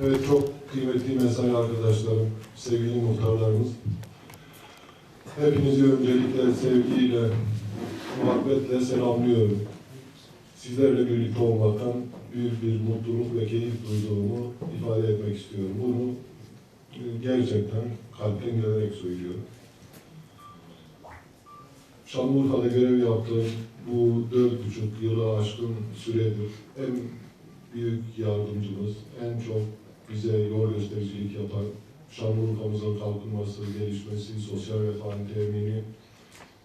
Evet çok kıymetli mesai arkadaşlarım, sevgili muhtarlarımız. Hepinizi öncelikle sevgiyle, muhabbetle selamlıyorum. Sizlerle birlikte olmaktan büyük bir mutluluk ve keyif duyduğumu ifade etmek istiyorum. Bunu e, gerçekten kalpten gelerek söylüyorum. Şanlıurfa'da görev yaptığım bu dört buçuk yılı aşkın süredir en büyük yardımcımız, en çok bize yol göstericilik yapan, Şanlıurfa'mızın kalkınması, gelişmesi, sosyal refahın temini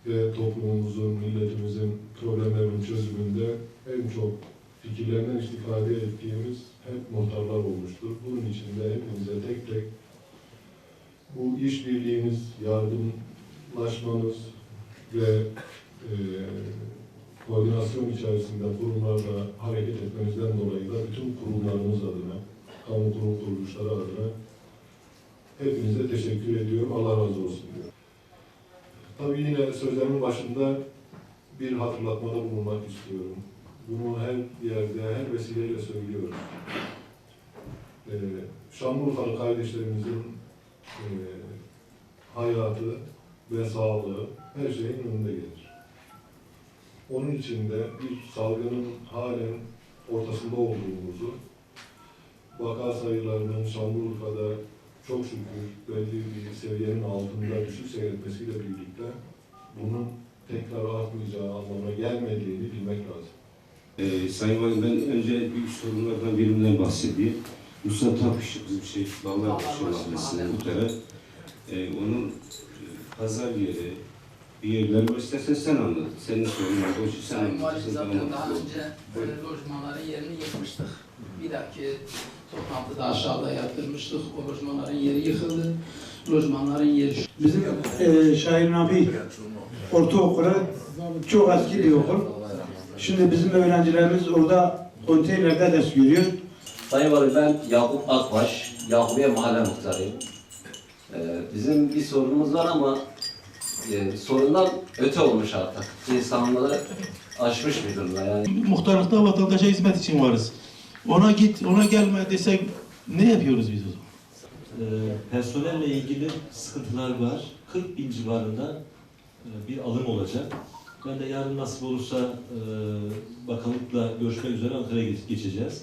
ve toplumumuzun, milletimizin problemlerinin çözümünde en çok fikirlerinden istifade ettiğimiz hep muhtarlar olmuştur. Bunun için de hepinize tek tek bu işbirliğiniz, yardımlaşmanız ve e, koordinasyon içerisinde kurumlarla hareket etmenizden dolayı da bütün kurumlarımız adına, kamu kurum kuruluşları adına hepinize teşekkür ediyorum. Allah razı olsun diyorum. Tabii yine sözlerimin başında bir hatırlatmada bulunmak istiyorum. Bunu her yerde, her vesileyle söylüyoruz. Ee, Şanlıurfalı kardeşlerimizin e, hayatı ve sağlığı her şeyin önünde gelir. Onun için de bir salgının halen ortasında olduğumuzu, vaka sayılarının Şanlıurfa'da çok şükür belli bir seviyenin altında düşük seyretmesiyle birlikte bunun tekrar artmayacağı anlamına gelmediğini bilmek lazım. Ee, Sayın Valim ben önce büyük sorunlardan birinden bahsedeyim. Musa Tapış bizim şey Bağlarbaşı Mahallesi'nde bu taraf. Ee, onun e, pazar yeri, bir var. İstersen sen anlat. Senin sorunun var. O için sen Sayın Valim anlatırsın. zaten tamam. daha önce e, lojmanların yerini yıkmıştık. Bir dahaki toplantıda aşağıda yaptırmıştık. O lojmanların yeri yıkıldı. Lojmanların yeri şu. Bizim e, Şahin abi ortaokulu çok eski bir okul. Şimdi bizim öğrencilerimiz orada konteynerde ders görüyor. Sayın Valim ben Yakup Akbaş, Yakubiye Mahalle Muhtarıyım. Ee, bizim bir sorunumuz var ama e, sorundan öte olmuş artık. İnsanları aşmış bir durumda yani. Muhtarlıkta vatandaşa hizmet için varız. Ona git, ona gelme desek ne yapıyoruz biz o zaman? Ee, personelle ilgili sıkıntılar var. 40 bin civarında e, bir alım olacak. Ben de yarın nasip olursa e, bakanlıkla görüşmek üzere Ankara'ya geç- geçeceğiz.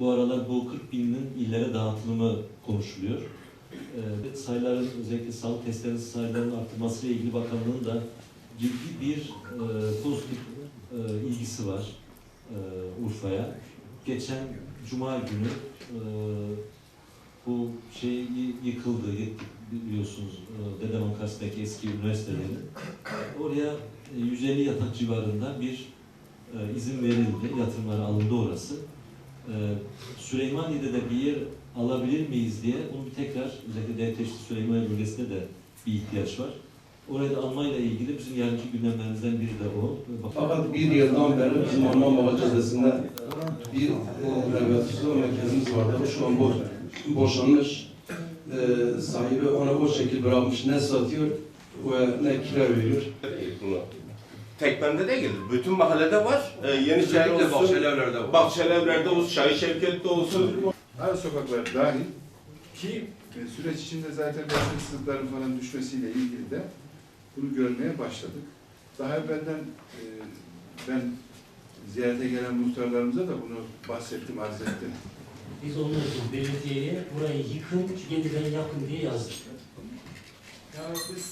Bu aralar bu 40 binin illere dağıtılımı konuşuluyor. E, sayıların özellikle sağlık testlerinin sayılarının artmasıyla ilgili bakanlığın da ciddi bir e, pozitif e, ilgisi var e, Urfa'ya. Geçen Cuma günü e, bu şey yıkıldı, biliyorsunuz e, Dedeman Kars'taki eski üniversiteleri. Oraya e, 150 yatak civarında bir e, izin verildi, yatırımlara alındı orası. E, Süleymaniye'de de bir yer alabilir miyiz diye onu bir tekrar özellikle Devleteşli Süleymaniye bölgesinde de bir ihtiyaç var. Orayı da almayla ilgili bizim yarınki gündemlerimizden biri de o. Bak- Fakat bir yıldan beri bizim Orman Baba Caddesi'nde bir e, rehabilitasyon merkezimiz vardı. Bu şu an boş, boşanmış. E, sahibi ona boş şekil bırakmış. Ne satıyor ve ne kira veriyor. Tek bende değil, bütün mahallede var. Ee, Yeniçeri Özellikle olsun, bahçelevlerde var. Bahçelievler'de olsun, Şahin Şevket'te olsun. Her sokaklar dahil ki e, süreç içinde zaten sınıfların falan düşmesiyle ilgili de bunu görmeye başladık. Daha evvelden e, ben ziyarete gelen muhtarlarımıza da bunu bahsettim, arz ettim. Biz onun için belediyeye burayı yıkın, yeniden yapın diye yazdık.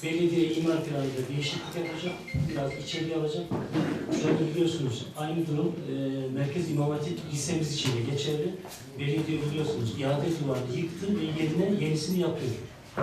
Belediye imar planında değişiklik yapacak, biraz içeri alacak. Şurada biliyorsunuz aynı durum e, Merkez İmam Hatip Lisemiz için de geçerli. Belediye biliyorsunuz iade duvarını yıktı ve yerine yenisini yapıyor.